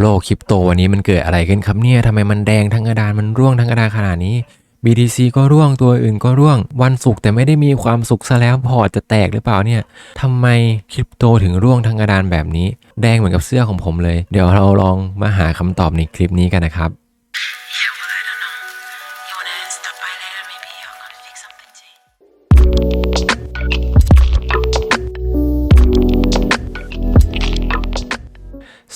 โลกคริปโตวันนี้มันเกิดอะไรขึ้นครับเนี่ยทำไมมันแดงทั้งกระดานมันร่วงทั้งกระดานขนาดนี้ BTC ก็ร่วงตัวอื่นก็ร่วง วันศุกร์แต่ไม่ได้มีความสุขซะแล้วพอจะแตกหรือเปล่าเนี่ยทำไมคริปโตถึงร่วงทั้งกระดานแบบนี้ แดงเหมือนกับเสื้อของผมเลย เดี๋ยวเราลองมาหาคำตอบในคลิปนี้กันนะครับ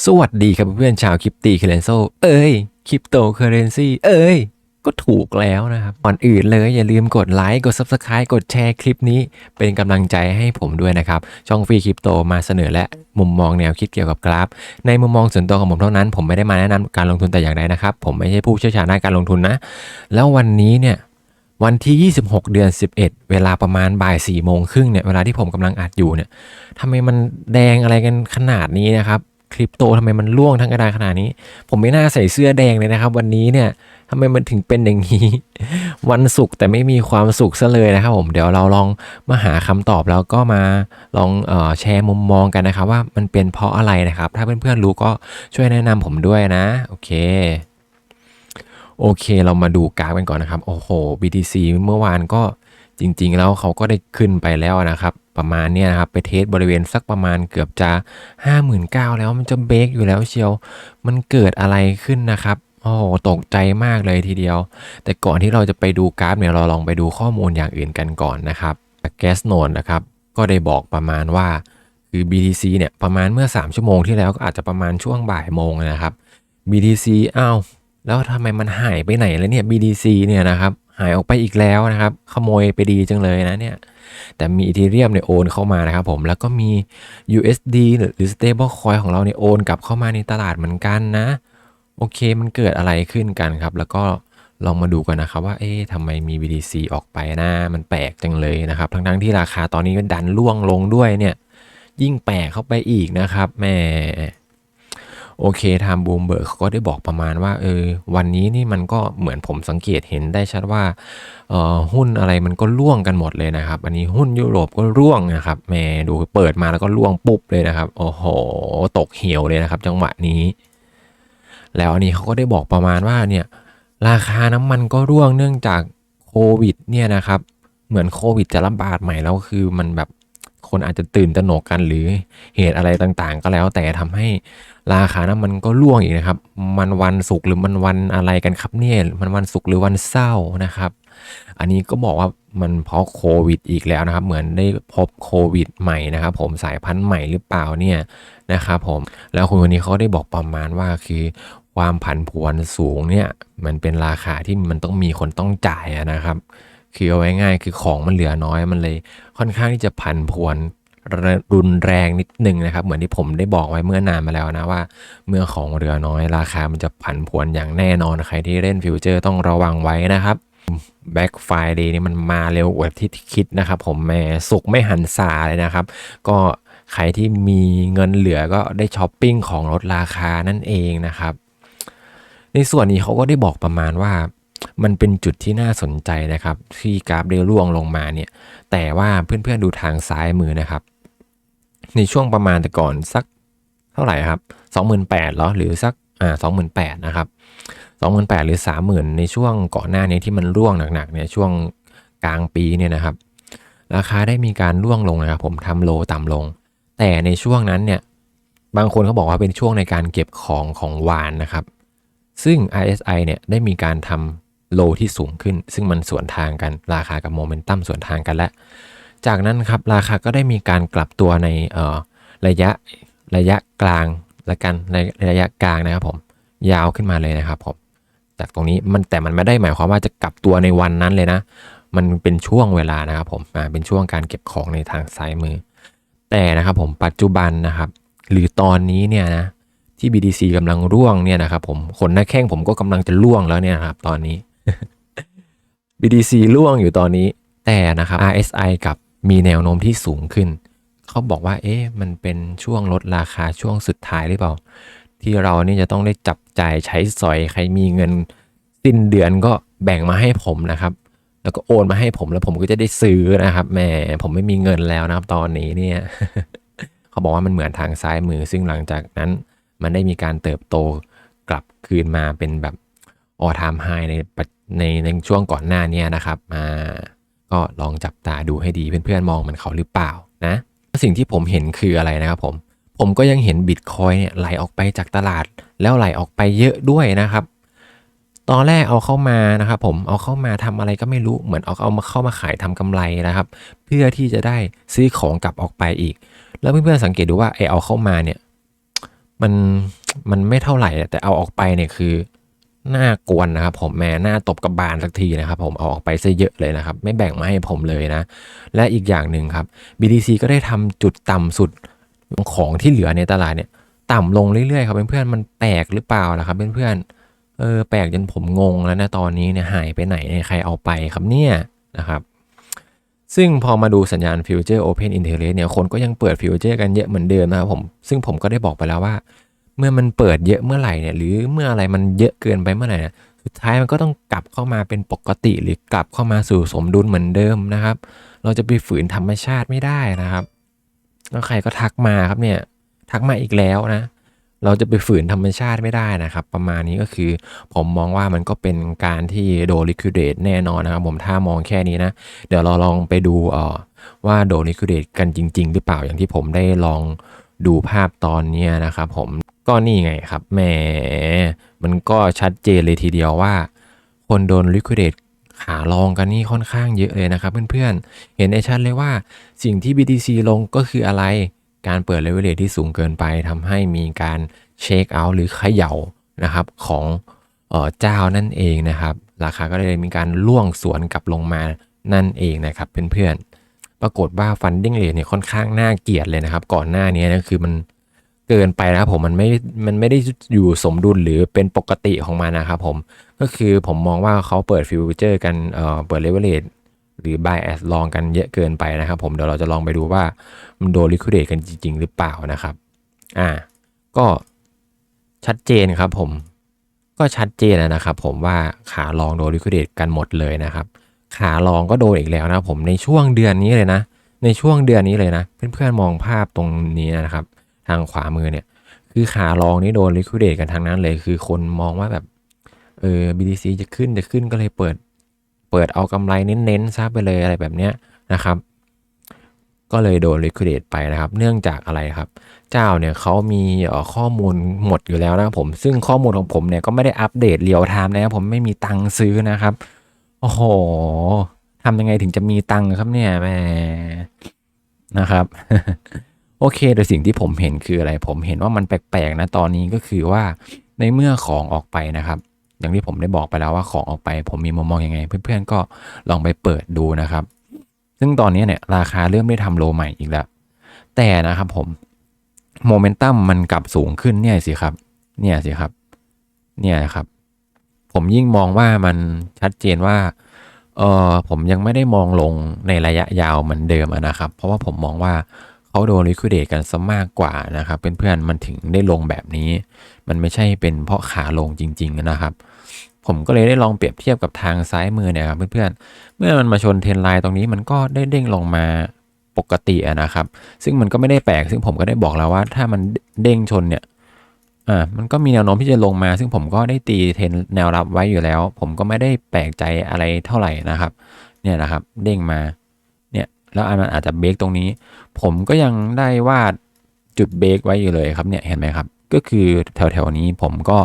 สวัสดีครับเพื่อนๆชาวคริปตีเคเรนโซเอ้ยคริปโตเคเรนซีเอ้ย ก็ถูกแล้วนะครับก่อนอื่นเลยอย่าลืมกดไลค์กด Subscribe กดแชร์คลิปนี้ เป็นกำลังใจให้ผมด้วยนะครับ ช่องฟรีคริปโตมาเสนอและมุมมองแนวคิดเกี่ยวกับกราฟ ในมุมมองส่วนตัวของผมเท่านั้น ผมไม่ได้มาแนะนำการลงทุนแต่อย่างใดนะครับ ผมไม่ใช่ผู้เชี่ยวชาญด้านการลงทุนนะ แล้ววันนี้เนี่ยวันที่ 26 เดือน 11 เวลาประมาณบ่าย4โมงครึ่งเนี่ยเวลาที่ผมกำลังอัดอยู่เนี่ยทำไมมันแดงอะไรกันขนาดนี้นะครับ คริปโตทำไมมันร่วงทั้งกระดานขนาดนี้ ผมไม่น่าใส่เสื้อแดงเลยนะครับ วันนี้เนี่ยทำไมมันถึงเป็นอย่างนี้ วันศุกร์แต่ไม่มีความสุขซะเลยนะครับผมเดี๋ยวเราลองมาหาคำตอบแล้วก็มาลองออแชร์มุมมองกันนะครับ ว่ามันเป็นเพราะอะไรนะครับ ถ้าเพื่อนๆรู้ก็ช่วยแนะนำผมด้วยนะ โอเคโอเค เรามาดูกราฟกันก่อนนะครับ โอ้โห BTC เมื่อวานก็จริง ๆ แล้วเขาก็ได้ขึ้นไปแล้วนะครับ ประมาณเนี้ยนะครับไปเทสบริเวณสักประมาณเกือบจะ 59,000แล้วมันจะเบรกอยู่แล้วเชียว มันเกิดอะไรขึ้นนะครับโอ้โหตกใจมากเลยทีเดียว แต่ก่อนที่เราจะไปดูกราฟเนี่ยเราลองไปดูข้อมูลอย่างอื่นกันก่อนนะครับแกสโนนนะครับก็ได้บอกประมาณว่าคือ BTC เนี่ยประมาณเมื่อ 3 ชั่วโมงที่แล้วก็อาจจะประมาณช่วงบ่ายโมงนะครับ BTC อ้าวแล้วทำไมมันหายไปไหนแล้วเนี่ย BTC เนี่ยนะครับ หายออกไปอีกแล้วนะครับ ขโมยไปดีจังเลยนะเนี่ยแต่มีอีเทเรียมเนี่ยโอนเข้ามานะครับผมแล้วก็มี USD หรือ stable coin ของเราเนี่ยโอนกลับเข้ามาในตลาดเหมือนกันนะ โอเคมันเกิดอะไรขึ้นกันครับ แล้วก็ลองมาดูกันนะครับว่าเอ๊ะทำไมมี BTC ออกไปนะ มันแปลกจังเลยนะครับ ทั้งๆที่ราคาตอนนี้ก็ดันล่วงลงด้วยเนี่ย ยิ่งแปลกเข้าไปอีกนะครับแม่ โอเคทางบูมเบิร์กเขาก็ได้บอกประมาณว่าเออวันนี้นี่มันก็เหมือนผมสังเกตเห็นได้ชัดว่าเออหุ้นอะไรมันก็ร่วงกันหมดเลยนะครับ อันนี้หุ้นยุโรปก็ร่วงนะครับแหมดูเปิดมาแล้วก็ร่วงปุ๊บเลยนะครับ โอ้โห ตกเหวเลยนะครับ จังหวะนี้ แล้วอันนี้เขาก็ได้บอกประมาณว่าเนี่ยราคาน้ำมันก็ร่วงเนื่องจากโควิดเนี่ยนะครับ เหมือนโควิดจะระบาดใหม่แล้วคือมันแบบ คนอาจจะตื่นตระหนกกันหรือเหตุอะไรต่างๆ ก็แล้ว แต่ทำให้ราคาน้ำมันก็ร่วงอีกนะครับ มันวันศุกร์หรือมันวันอะไรกันครับเนี่ยมันวันศุกร์หรือวันเสาร์นะครับ อันนี้ก็บอกว่ามันเพราะโควิดอีกแล้วนะครับ เหมือนได้พบโควิดใหม่นะครับผมสายพันธุ์ใหม่หรือเปล่าเนี่ยนะครับผมแล้วคนคนนี้เขาได้บอกประมาณว่าคือความผันผวนสูงเนี่ยมันเป็นราคาที่มันต้องมีคนต้องจ่ายนะครับ คือเอาไว้ง่ายคือของมันเหลือน้อยมันเลยค่อนข้างที่จะผันผวนรุนแรงนิดนึงนะครับ เหมือนที่ผมได้บอกไว้เมื่อนานมาแล้วนะว่า เมื่อของเหลือน้อยราคามันจะผันผวนอย่างแน่นอนใครที่เล่นฟิวเจอร์ต้องระวังไว้นะครับ Black Friday นี่มันมาเร็วกว่าที่คิดนะครับ ผมแม่สุกไม่หันซาเลยนะครับ ก็ใครที่มีเงินเหลือก็ได้ช้อปปิ้งของลดราคานั่นเองนะครับ ในส่วนนี้เขาก็ได้บอกประมาณว่า มันเป็นจุดที่น่าสนใจนะครับ ที่กราฟได้ร่วงลงมาเนี่ย แต่ว่าเพื่อนๆดูทางซ้ายมือนะครับ ในช่วงประมาณแต่ก่อนสักเท่าไหร่ครับ 28,000หรอหรือสักอ่า28,000นะครับ28,000หรือ 30,000 ในช่วงก่อนหน้านี้ที่มันร่วงหนักๆเนี่ยช่วงกลางปีเนี่ยนะครับ ราคาได้มีการร่วงลงนะครับ ผมทำโลต่ำลง แต่ในช่วงนั้นเนี่ยบางคนเขาบอกว่าเป็นช่วงในการเก็บของของวานนะครับ ซึ่ง RSI เนี่ยได้มีการทำ โลที่สูงขึ้น ซึ่งมันสวนทางกันราคากับโมเมนตัมสวนทางกันแล้วจากนั้นครับราคาก็ได้มีการกลับตัวในระยะระยะกลางละกันในระยะกลางนะครับผมยาวขึ้นมาเลยนะครับผมจากตรงนี้มันแต่มันไม่ได้หมายความว่าจะกลับตัวในวันนั้นเลยนะ มันเป็นช่วงเวลานะครับผมอ่าเป็นช่วงการเก็บของในทางซ้ายมือ แต่นะครับผมปัจจุบันนะครับ หรือตอนนี้เนี่ยนะที่ BTC กำลังร่วงเนี่ยนะครับผมขนหน้าแข้งผมก็กำลังจะร่วงแล้วเนี่ยครับตอนนี้ BTC ร่วงอยู่ตอนนี้ แต่นะครับ RSI กับมีแนวโน้มที่สูงขึ้น เขาบอกว่า เอ๊ะ มันเป็นช่วงลดราคาช่วงสุดท้ายหรือเปล่า ที่เรานี่จะต้องได้จับจ่ายใช้สอย ใครมีเงินสิ้นเดือนก็แบ่งมาให้ผมนะครับ แล้วก็โอนมาให้ผมแล้วผมก็จะได้ซื้อนะครับแหมผมไม่มีเงินแล้วนะครับตอนนี้เนี่ย เขาบอกว่ามันเหมือนทางซ้ายมือ ซึ่งหลังจากนั้น มันได้มีการเติบโตกลับคืนมาเป็นแบบออทามไฮในปัจ ในในช่วงก่อนหน้านี้นะครับมาก็ลองจับตาดูให้ดีเพื่อนๆมองมันเขาหรือเปล่านะสิ่งที่ผมเห็นคืออะไรนะครับผมผมก็ยังเห็นบิตคอยเนี่ยไหลออกไปจากตลาด แล้วไหลออกไปเยอะด้วยนะครับ ตอนแรกเอาเข้ามานะครับผมเอาเข้ามาทำอะไรก็ไม่รู้เหมือนเอาเอามาเข้ามาขายทำกำไรนะครับ เพื่อที่จะได้ซื้อของกลับออกไปอีก แล้วเพื่อนๆสังเกตดูว่าไอเอาเข้ามาเนี่ยมันมันไม่เท่าไหร่แต่เอาออกไปเนี่ยคือ น่ากวนนะครับผมแม่หน้าตบกระบาลสักทีนะครับผมเอาออกไปซะเยอะเลยนะครับ ไม่แบ่งมาให้ผมเลยนะ และอีกอย่างหนึ่งครับ BTC ก็ได้ทำจุดต่ำสุดของที่เหลือในตลาดเนี่ย ต่ำลงเรื่อยๆครับเพื่อนๆมันแปลกหรือเปล่าล่ะครับเพื่อนๆเออแปลกจนผมงงแล้วนะตอนนี้เนี่ยหายไปไหนเนี่ยใครเอาไปครับเนี่ยนะครับซึ่งพอมาดูสัญญาณ Future Open Interest เนี่ยคนก็ยังเปิด Future กันเยอะเหมือนเดิมนะครับผมซึ่งผมก็ได้บอกไปแล้วว่า เมื่อมันเปิดเยอะเมื่อไหร่เนี่ยหรือเมื่ออะไรมันเยอะเกินไปเมื่อไหร่เนี่ยสุดท้ายมันก็ต้องกลับเข้ามาเป็นปกติหรือกลับเข้ามาสู่สมดุลเหมือนเดิมนะครับ เราจะไปฝืนธรรมชาติไม่ได้นะครับแล้วใครก็ทักมาครับเนี่ยทักมาอีกแล้วนะ เราจะไปฝืนธรรมชาติไม่ได้นะครับ ประมาณนี้ก็คือผมมองว่ามันก็เป็นการที่โดลิค i เดตแน่นอนนะครับ ผมถ้ามองแค่นี้นะ เดี๋ยวเราลองไปดูอ่อว่าโดลิค i เดตกันจริง ๆ หรือเปล่าอย่างที่ผมได้ลองดูภาพตอนนี้นะครับผม ก็นี่ไงครับแหมมันก็ชัดเจนเลยทีเดียวว่า คนโดนลิค i เดตขาลองกันนี่ค่อนข้างเยอะเลยนะครับเพื่อนๆ เห็นได้ชัดเลยว่าสิ่งที่ BTC ลงก็คืออะไร การเปิดเลเวลเลทที่สูงเกินไปทำให้มีการเช็คเอาท์หรือเขย่านะครับของเออจ้านั่นเองนะครับ ราคาก็เลยมีการล่วงสวนกลับลงมานั่นเองนะครับเพื่อนๆ ปรากฏว่าฟันดิ้งเลทเนี่ยค่อนข้างน่าเกลียดเลยนะครับ ก่อนหน้านี้นะคือมัน เกินไปนะครับผมมันไม่ มันไม่ได้อยู่สมดุลหรือเป็นปกติของมันนะครับผม ก็คือผมมองว่าเขาเปิดฟิวเจอร์กันเอ่อเปิดเลเวลเลทหรือ buy as ลองกันเยอะเกินไปนะครับผมเดี๋ยวเราจะลองไปดูว่ามันโดนลิค i เดตกันจริง ๆ หรือเปล่านะครับอ่าก็ชัดเจนครับผมก็ชัดเจนนะครับผมว่าขาลองโดนลิค i เดตกันหมดเลยนะครับ ขาลองก็โดนอีกแล้วนะครับผมในช่วงเดือนนี้เลยนะ ในช่วงเดือนนี้เลยนะ เพื่อนๆมองภาพตรงนี้นะครับ ทางขวามือเนี่ย คือขาลองนี่โดนลิค i เดตกันทางนั้นเลยคือคนมองว่าแบบเออ BTC จะขึ้นจะขึ้นก็เลยเปิด เปิดเอากำไรเน้นๆซะไปเลยอะไรแบบเนี้ยนะครับ ก็เลยโดน liquidate ไปนะครับ เนื่องจากอะไรครับ เจ้าเนี่ยเขามีข้อมูลหมดอยู่แล้วนะครับผม ซึ่งข้อมูลของผมเนี่ยก็ไม่ได้อัปเดตเรียลไทม์นะครับผมไม่มีตังค์ซื้อนะครับ โอ้โหทำยังไงถึงจะมีตังค์ครับเนี่ยแหมนะครับ โอเคแต่สิ่งที่ผมเห็นคืออะไร ผมเห็นว่ามันแปลกๆนะตอนนี้ก็คือว่าในเมื่อของออกไปนะครับ อย่างที่ผมได้บอกไปแล้วว่าของออกไป ผมมีมุมมองยังไง เพื่อนๆก็ลองไปเปิดดูนะครับ ซึ่งตอนนี้เนี่ยราคาเริ่มได้ทำโลใหม่อีกแล้ว แต่นะครับผมโมเมนตัมมันกลับสูงขึ้นเนี่ยสิครับ เนี่ยสิครับ เนี่ยครับ ผมยิ่งมองว่ามันชัดเจนว่าเออผมยังไม่ได้มองลงในระยะยาวเหมือนเดิมนะครับ เพราะว่าผมมองว่า เขาโดนลิควิดเดตกันซะมากกว่านะครับเพื่อนๆมันถึงได้ลงแบบนี้ มันไม่ใช่เป็นเพราะขาลงจริง ๆ นะครับ ผมก็เลยได้ลองเปรียบเทียบกับทางซ้ายมือเนี่ยครับเพื่อนๆเมื่อมันมาชนเทรนไลน์ตรงนี้มันก็ได้เด้งลงมาปกตินะครับ ซึ่งมันก็ไม่ได้แปลกซึ่งผมก็ได้บอกแล้วว่า ถ้ามันเด้งชนเนี่ยอ่ามันก็มีแนวโน้มที่จะลงมา ซึ่งผมก็ได้ตีเทรนแนวรับไว้อยู่แล้ว ผมก็ไม่ได้แปลกใจอะไรเท่าไหร่นะครับ เนี่ยนะครับ เด้งมา แล้วอันมันอาจจะเบรกตรงนี้ ผมก็ยังได้วาดจุดเบรกไว้อยู่เลยครับเนี่ยเห็นไหมครับ ก็คือแถวๆนี้ผมก็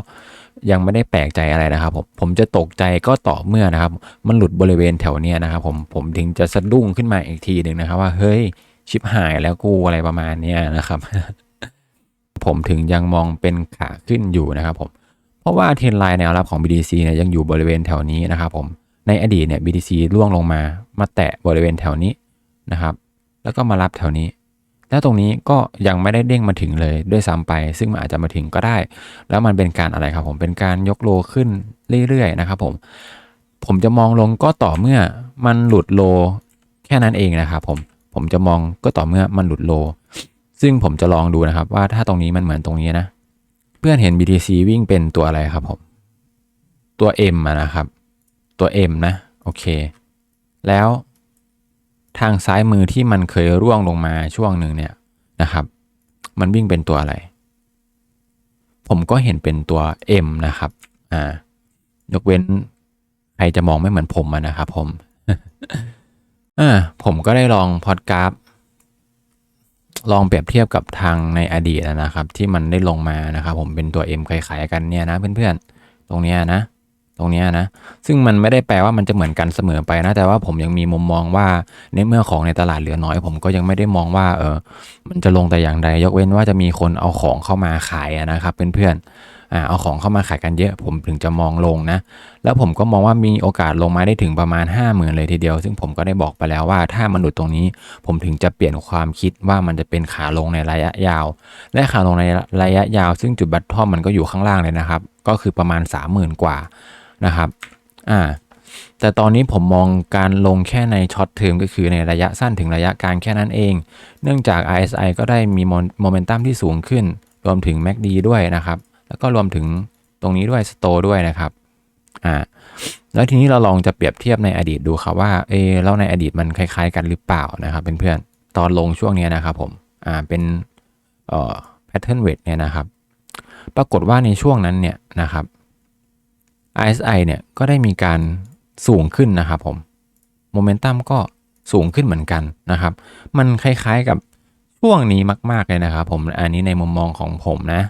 ยังไม่ได้แปลกใจอะไรนะครับผมผมจะตกใจก็ต่อเมื่อนะครับ มันหลุดบริเวณแถวเนี้ยนะครับ ผมผมถึงจะสะดุ้งขึ้นมาอีกทีหนึ่งนะครับ ว่าเฮ้ยชิบหายแล้วกูอะไรประมาณเนี้ยนะครับ ผมถึงยังมองเป็นขาขึ้นอยู่นะครับผมเพราะว่าเทรนไลน์แนวรับของ BTC เนี่ยยังอยู่บริเวณแถวนี้นะครับผมในอดีตเนี่ย BTC ร่วงลงมามาแตะบริเวณแถวนี้ นะครับ แล้วก็มารับแถวนี้ แล้วตรงนี้ก็ยังไม่ได้เด้งมาถึงเลยด้วยซ้ำไป ซึ่งมันอาจจะมาถึงก็ได้ แล้วมันเป็นการอะไรครับผมเป็นการยกโลขึ้นเรื่อยๆนะครับผมผมจะมองลงก็ต่อเมื่อมันหลุดโลแค่นั้นเองนะครับผมผมจะมองก็ต่อเมื่อมันหลุดโล ซึ่งผมจะลองดูนะครับว่าถ้าตรงนี้มันเหมือนตรงนี้นะ เพื่อนเห็น BTC วิ่งเป็นตัวอะไรครับผม ตัว M อะนะครับ ตัว M นะ โอเค แล้ว ทางซ้ายมือที่มันเคยร่วงลงมาช่วงหนึ่งเนี่ยนะครับ มันวิ่งเป็นตัวอะไร ผมก็เห็นเป็นตัว M นะครับ อ่ายกเว้นใครจะมองไม่เหมือนผมะนะครับผมอ่าผมก็ได้ลองพอดกราฟลองเปรียบเทียบกับทางในอดีตนะครับ ที่มันได้ลงมานะครับ ผมเป็นตัว M คล้ายๆกันเนี่ยนะเพื่อนๆ ตรงเนี้ยนะ ตรงนี้นะ ซึ่งมันไม่ได้แปลว่ามันจะเหมือนกันเสมอไปนะ แต่ว่าผมยังมีมุมมองว่าในเมื่อของในตลาดเหลือน้อย ผมก็ยังไม่ได้มองว่าเออมันจะลงแต่อย่างใด ยกเว้นว่าจะมีคนเอาของเข้ามาขายนะครับเพื่อนๆอ่าเอาของเข้ามาขายกันเยอะ ผมถึงจะมองลงนะ แล้วผมก็มองว่ามีโอกาสลงมาได้ถึงประมาณ 5 0,000เลยทีเดียว ซึ่งผมก็ได้บอกไปแล้วว่าถ้ามันหลุดตรงนี้ ผมถึงจะเปลี่ยนความคิดว่ามันจะเป็นขาลงในระยะยาว และขาลงในระยะยาว ซึ่งจุดบัตทอมมันก็อยู่ข้างล่างเลยนะครับ ก็คือประมาณ 30,000 กว่า นะครับอ่าแต่ตอนนี้ผมมองการลงแค่ในช็อตเทอมก็คือในระยะสั้นถึงระยะกลางแค่นั้นเอง เนื่องจาก RSI ก็ได้มีโมเมนตัมที่สูงขึ้น รวมถึง MACD ด้วยนะครับ แล้วก็รวมถึงตรงนี้ด้วย s t o ด้วยนะครับอ่าแล้วทีนี้เราลองจะเปรียบเทียบในอดีตดูครับว่าเออแล้วในอดีตมันคล้ายๆ กันหรือเปล่านะครับเพื่อนๆตอนลงช่วงนี้นะครับผมอ่าเป็นเอ่อ pattern weight เนี่ยนะครับ ปรากฏว่าในช่วงนั้นเนี่ยนะครับ RSI เนี่ยก็ได้มีการสูงขึ้นนะครับผมโมเมนตัมก็สูงขึ้นเหมือนกันนะครับ มันคล้ายๆกับช่วงนี้มาก ๆ เลยนะครับ ผมอันนี้ในมุมมองของผมนะ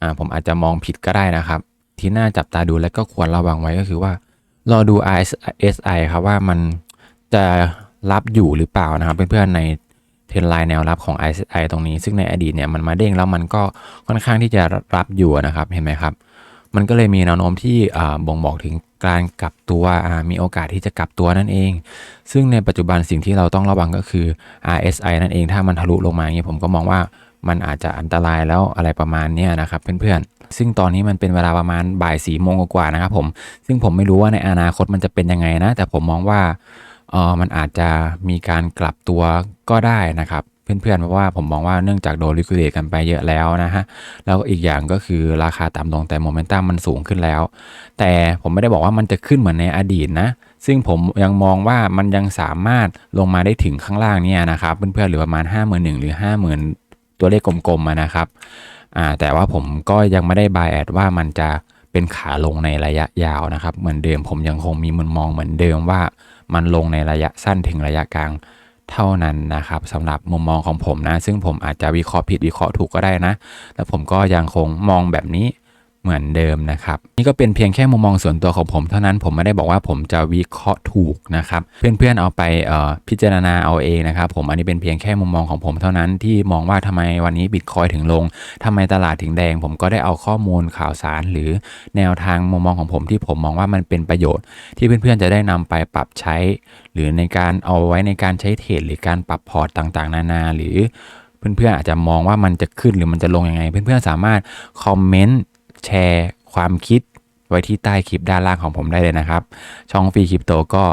อ่าผมอาจจะมองผิดก็ได้นะครับ ที่น่าจับตาดูและก็ควรระวังไว้ก็คือว่า รอดู RSI ครับว่ามันจะรับอยู่หรือเปล่านะครับเพื่อนๆในเทรนไลน์แนวรับของ RSI ตรงนี้ ซึ่งในอดีตเนี่ยมันมาเด้งแล้วมันก็ค่อนข้างที่จะรับอยู่นะครับเห็นไหมครับ มันก็เลยมีแนวโน้มที่บ่งบอกถึงการกลับตัวมีโอกาสที่จะกลับตัวนั่นเอง ซึ่งในปัจจุบันสิ่งที่เราต้องระวังก็คือ RSI นั่นเองถ้ามันทะลุลงมาอย่างนี้ผมก็มองว่ามันอาจจะอันตรายแล้วอะไรประมาณนี้นะครับเพื่อนๆ ซึ่งตอนนี้มันเป็นเวลาประมาณบ่ายสี่โมงกว่านะครับผม ซึ่งผมไม่รู้ว่าในอนาคตมันจะเป็นยังไงนะ แต่ผมมองว่าเออมันอาจจะมีการกลับตัวก็ได้นะครับ เพื่อนๆเพราะว่าผมมองว่าเนื่องจากโดนลิควิดกันไปเยอะแล้วนะฮะแล้วอีกอย่างก็คือราคาต่ำลงแต่โมเมนตัมมันสูงขึ้นแล้ว แต่ผมไม่ได้บอกว่ามันจะขึ้นเหมือนในอดีตนะ ซึ่งผมยังมองว่ามันยังสามารถลงมาได้ถึงข้างล่างเนี่ยนะครับเพื่อนๆหรือประมาณ 5 1 0 0 0หรือ 50,000 ตัวเลขกลมๆนะครับแต่ว่าผมก็ยังไม่ได้บายแอดว่ามันจะเป็นขาลงในระยะยาวนะครับ เหมือนเดิมผมยังคงมีมุมมองเหมือนเดิมว่ามันลงในระยะสั้นถึงระยะกลาง เท่านั้นนะครับสำหรับมุมมองของผมนะ ซึ่งผมอาจจะวิเคราะห์ผิดวิเคราะห์ถูกก็ได้นะ แล้วผมก็ยังคงมองแบบนี้ เหมือนเดิมนะครับ นี่ก็เป็นเพียงแค่มุมมองส่วนตัวของผมเท่านั้นผมไม่ได้บอกว่าผมจะวิเคราะห์ถูกนะครับ เพื่อนๆเอาไปพิจารณาเอาเองนะครับ ผมอันนี้เป็นเพียงแค่มุมมองของผมเท่านั้นที่มองว่าทำไมวันนี้บิตคอยถึงลงทำไมตลาดถึงแดง ผมก็ได้เอาข้อมูลข่าวสาร หรือแนวทางมุมมองของผมที่ผมมองว่ามันเป็นประโยชน์ ที่เพื่อนๆจะได้นำไปปรับใช้ หรือในการเอาไว้ในการใช้เทรดหรือการปรับพอร์ตต่างๆ นานาหรือเพื่อนๆอาจจะมองว่ามันจะขึ้นหรือมันจะลงยังไง เพื่อนๆสามารถคอมเมนต์ แชร์ความคิดไว้ที่ใต้คลิปด้านล่างของผมได้เลยนะครับ ช่องฟรีคริปโตก็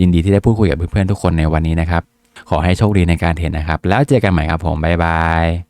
ยินดีที่ได้พูดคุยกับเพื่อนๆทุกคนในวันนี้นะครับ ขอให้โชคดีในการเทรดนะครับ แล้วเจอกันใหม่ครับผม บ๊ายบาย